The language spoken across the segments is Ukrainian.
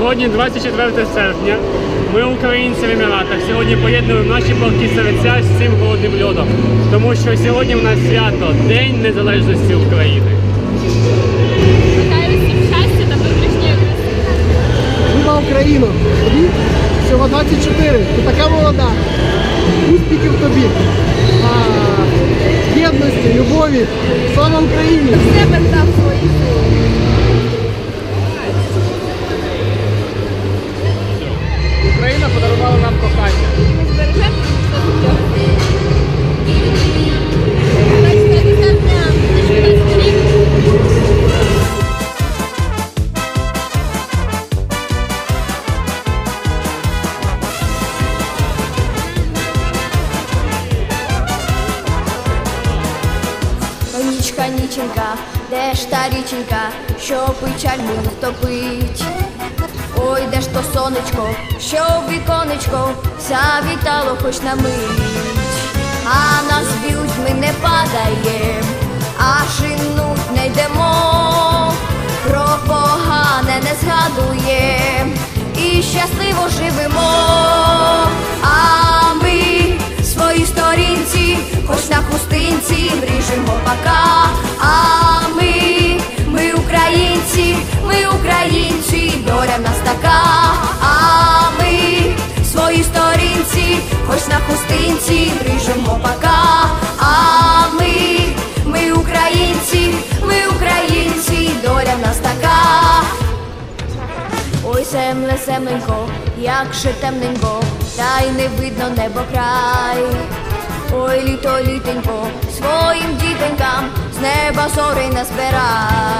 Сьогодні 24 серпня. Ми українці в Еміратах. Сьогодні поєднуємо наші полки серця з цим голодним льодом. Тому що сьогодні в нас свято День Незалежності України. Бажаю всім щастя та внутрішньої Віва Україну! Тобі всього 24. Ти така молода. Успіхів тобі. А, єдності, любові. Слава Україні! себе та свої сили. Нічка, ніченька, де ж та річенька, що печаль мою втопить? Ой, де ж то сонечко, що віконечко завітало хоч на мить. А нас б'ють, ми не падаєм, а шинуть не йдемо, про погане не згадуєм і щасливо живемо. Хоч на хустинці вріжемо пока. А ми, ми українці, ми українці, доля в нас така. А ми свої сторінці, хоч на хустинці вріжемо пока. А ми, ми українці, ми українці, доля в нас така. Ой, земле, земленько, як же темненько, та й не видно небо край. Ой, літо, літенько, своїм дітенькам з неба зори назбирай. А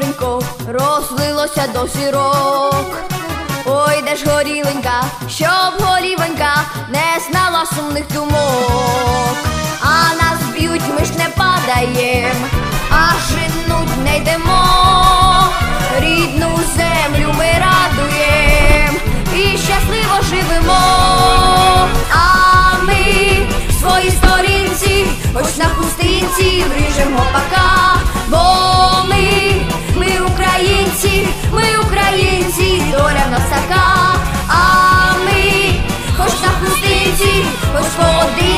синє моренько, розлилося до зірок. Ой, де ж горіленька, щоб голівенька не знала сумних думок. А нас б'ють, ми ж не падаєм, а женуть не йдемо. А ми, хоч